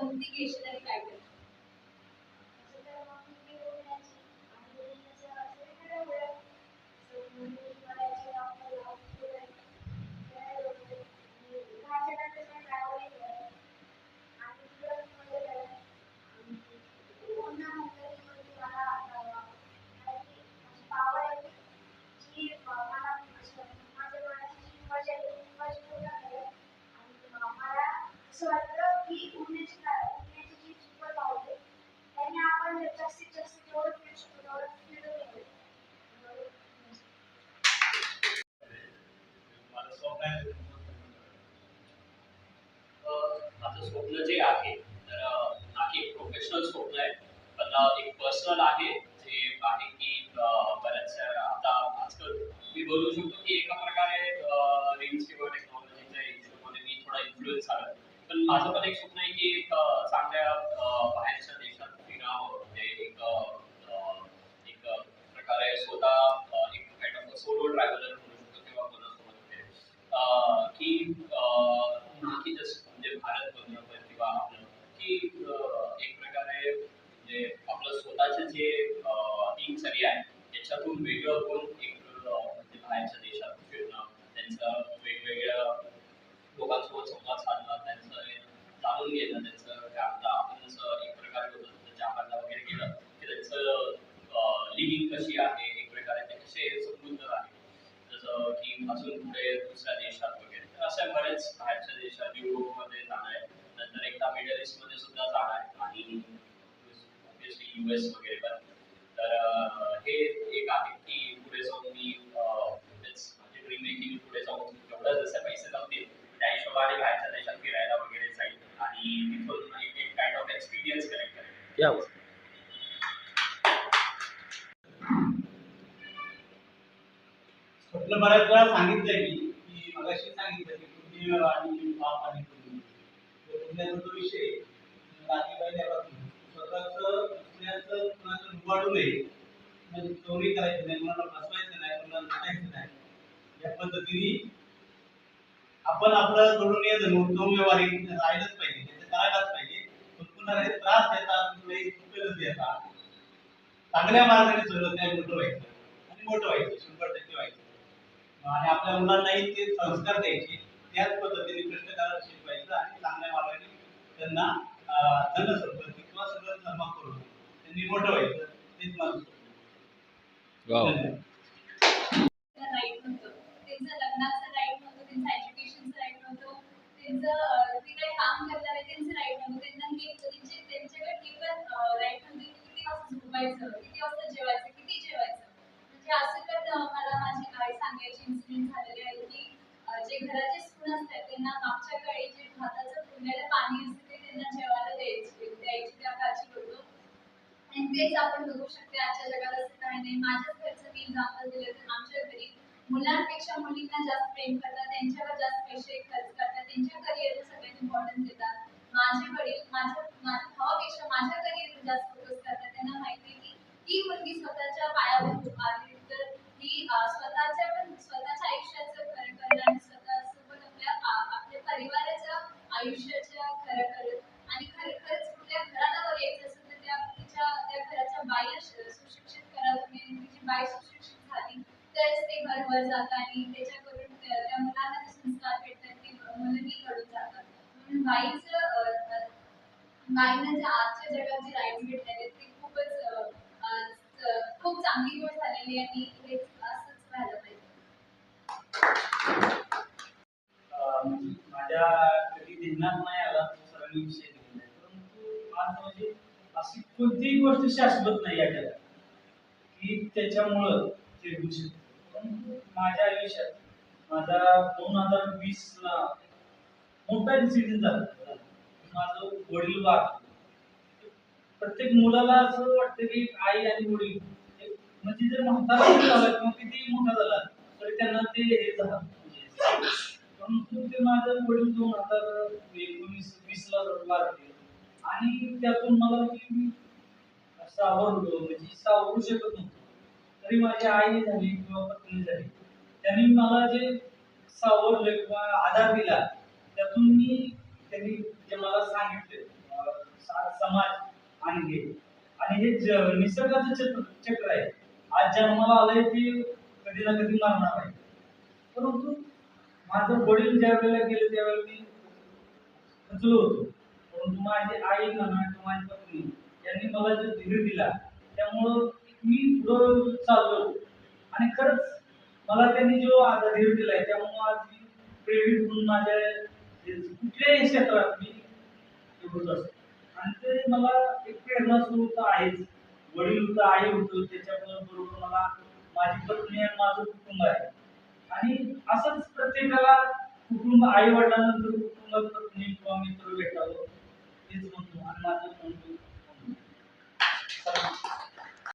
कोणती घेशील आणि काय करशील असं वाटतं की उडण्याची का- उडण्याची जी super power आहे, त्याने आपण जास्तीत जास्त जेवढं फिरू शकतो तेवढं फिरून येऊ. माझं स्वप्न आहे अ, माझं स्वप्न जे आहे तर नाही प्रोफेशनल स्वप्न आहे पण एक पर्सनल आहे जे आहे की बऱ्याचशा आता आजकाल मी बोलू शकतो की एका प्रकारे रील्स किंवा टेक्नॉलॉजीच्या हिशोबाने मी थोडा इन्फ्लुएन्स झाला पण माझं पण एक स्वप्न आहे की एक चांगल्या बाहेरच्या देशात फिरावं म्हणजे एक अ, अ, एक अ, प्रकारे स्वतः अ, एक काइंड ऑफ सोलो ट्रॅव्हलर म्हणू शकतो किंवा कोणासोबत वगैरे. अ, की अ, ना की जस्ट म्हणजे भारत बघणं किंवा आपलं की अ, एक प्रकारे म्हणजे आपलं स्वतःचे जे दिनचर्या आहे त्याच्यातून वेगळं होऊन एक म्हणजे बाहेरच्या देशात फिरणं त्यांचं वेगवेगळ्या लोकांसोबत संवाद साधणं त्यांचं जाणून घेणं त्यांचं काय आपण असं एक प्रकारे होतं जसं जापानला वगैरे गेलं की त्यांचं लिव्हिंग कशी आहे एक प्रकारे ते कसे समृद्ध आहे जसं की अजून पुढे दुसऱ्या देशात वगैरे तर अशा बरेच बाहेरच्या देशात युरोपमध्ये जाणार आहे. नंतर एकदा मिडल ईस्टमध्ये सुद्धा जाणं आहे. ऑब्विसली यू एस वगैरे पण. तर हे एक आहे की पुढे जाऊन मी माझी ड्रीम आहे की मी पुढे जाऊन जेवढं जसे पैसे लावतील त्या हिशोबाने बाहेरच्या देशात फिरायला वगैरे जाईल. आणि तिथून एक एक काइंड ऑफ एक्सपिरियन्स कलेक्ट करेल. या स्वप्न बऱ्याच वेळा सांगितलंय मी की मगाशी सांगितलं की पुण्य आणि पाप आणि पुण्य तो पुण्याचा जो विषय रात्री पहिल्यापासून पुण्याचं कुणाचं लुबाडू नये. म्हणजे चोरी करायची नाही म्हणजे कुणाला फसवायचं नाही कुणाला नाटायचं नाही. या पद्धतीने आपण आपलं घडून येत तो व्यवहारिक राहिलंच पाहिजे. त्याचं करायलाच पाहिजे. पण कुणाला हे त्रास देतात कुठे चुकेलच देतात. चांगल्या मार्गाने सगळं त्या मोठं व्हायचं. आणि मोठं व्हायचं. शंभर टक्के व्हायचं. आणि आपल्या मुलांनाही ते संस्कार द्यायचे. त्याच पद्धतीने कष्टकार शिकवायचं आणि चांगल्या मार्गाने त्यांना अं, धनसंपत्ती किंवा सगळं जमा करून त्यांनी मोठं व्हायचं तेच माझं स्वप्न आहे. तेच आपण बघू शकते आजच्या जगात असं काही नाही. माझ्याच घरचं मी एक्झाम्पल दिलं तर आमच्या घरी मुलांपेक्षा मुलींना जास्त प्रेम करतात. त्यांच्यावर जास्त पैसे खर्च करतात. त्यांच्या करिअरला सगळ्यात इम्पॉर्टन्स देतात. माझे वडील माझ्या माझ्या भावापेक्षा माझ्या करिअर सुशिक्षित करा तुम्ही आणि तिची बाई सुशिक्षित झाली तरच ते घरवर वर आणि त्याच्याकडून त्या मुलांना ते संस्कार भेटतात ते मुलंही घडून जातात. म्हणून बाईचं अं, अं, बाईंना जे आजच्या जगात जी राईट्स भेटलेले ते खूपच खूप चांगली गोष्ट झालेली आणि हे असंच व्हायला पाहिजे. म्हणजे माझ्या कधी ध्यानात नाही आला तो सरांनी विषय दिलेला परंतु आज म्हणजे अशी कोणतीही गोष्ट शाश्वत नाही या जगात की त्याच्यामुळं ते दूषित माझ्या आयुष्यात माझा दोन हजार वीस ला मोठा इन्सिडेंट झाला. माझं वडील वारले प्रत्येक मुलाला असं वाटतं की आई आणि वडील म्हणजे जर म्हातारा झाला किंवा किती मोठा झाला तरी त्यांना ते हे झालं. परंतु ते माझं वडील दोन हजार एकोणीस वीस ला वारले आणि त्यातून मला मी सावरलो म्हणजे सावरू शकत नव्हतो. तरी माझी आई झाली किंवा पत्नी झाली त्यांनी मला जे सावरलं किंवा आधार दिला त्यातून मी त्यांनी जे मला सांगितले समाज आणले आणि हे ज- निसर्गाचं चक्र चक्र आहे. आज जन्माला आलंय ते कधी ना कधी मारणार आहे. परंतु माझं वडील ज्या वेळेला गेले त्यावेळेला मी खचलो होतो. म्हणजे माझी आई म्हणा किंवा माझी पत्नी यांनी मला जो धीर दिला त्यामुळं मी पुढं चाललो. आणि खरंच मला त्यांनी जो आता धीर दिलाय त्यामुळं आज मी प्रेरित म्हणून माझ्या कुठल्याही क्षेत्रात मी होत असतो. आणि ते मला एक प्रेरणा स्वरूप आहेच. वडील होतं आई होतं त्याच्याबरोबर मला माझी पत्नी आणि माझं कुटुंब आहे. आणि असंच प्रत्येकाला कुटुंब आई वडिलांनंतर कुटुंब पत्नी किंवा मित्र भेटावं हेच म्हणतो आणि माझं म्हणतो